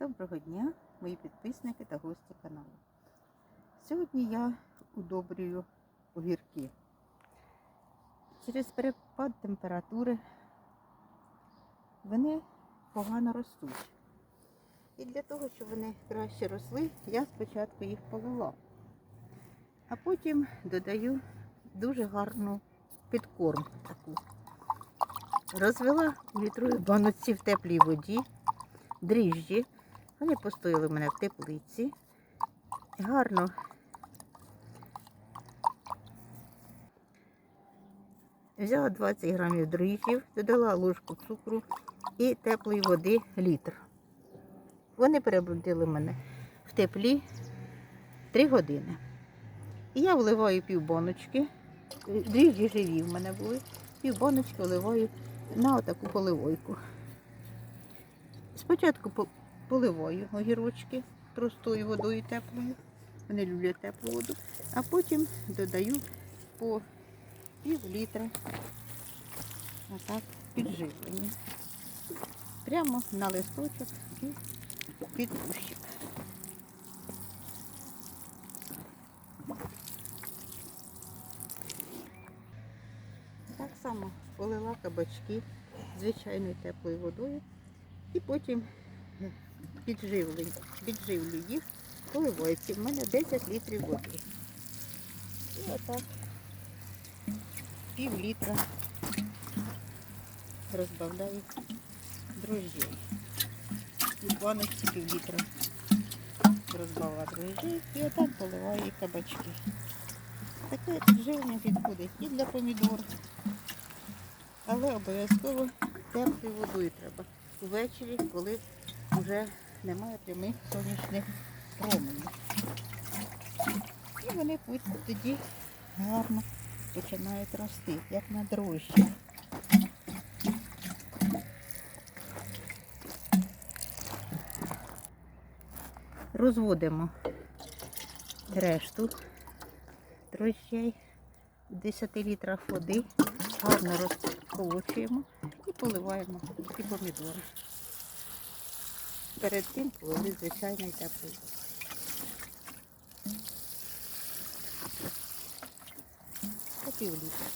Доброго дня, мої підписники та гості каналу. Сьогодні я удобрюю огірки. Через перепад температури вони погано ростуть. І для того, щоб вони краще росли, я спочатку їх полила, а потім додаю дуже гарну підкорм таку. Розвела у літровій баночці в теплій воді дріжджі. Вони постояли в мене в теплиці. Гарно. Взяла 20 грамів дріжджів, додала ложку цукру і теплої води літр. Вони перебудили мене в теплі 3 години. І я вливаю пів баночки. Дріжджі живі в мене були. Пів баночки вливаю на отаку поливойку. Спочатку по- поливаю огірочки простою водою теплою. Вони люблять теплу воду. А потім додаю по пів літра підживлення. Прямо на листочок і під кущик. Так само полила кабачки звичайною теплою водою і потім е, підживлю, їх поливаючи. В мене 10 літрів води. І отак пів літра розбавляю дрожжей. І баночці пів літра розбавила дрожжей і отак поливаю кабачки. Таке підживлення підходить і для помідор, але обов'язково теплою водою треба. Ввечері, коли вже немає прямих сонячних променів. І вони тоді гарно починають рости, як на дрожжі. Розводимо решту дрожжей в 10 літрах води, гарно розколочуємо і поливаємо ці помідори. Перед тим коли звичайний теплий. По пів літра.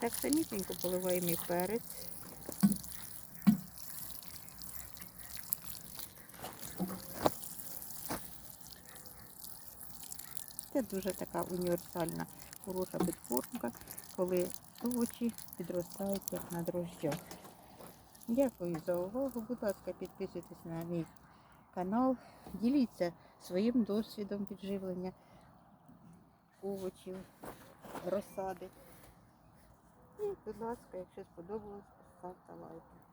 Так самітненько поливаємо і перець. Це дуже така універсальна хороша підкормка, коли овочі підростають як на дрожжах. Дякую за увагу. Будь ласка, підписуйтесь на мій канал, діліться своїм досвідом підживлення овочів, розсади. І, будь ласка, якщо сподобалось, ставте лайки.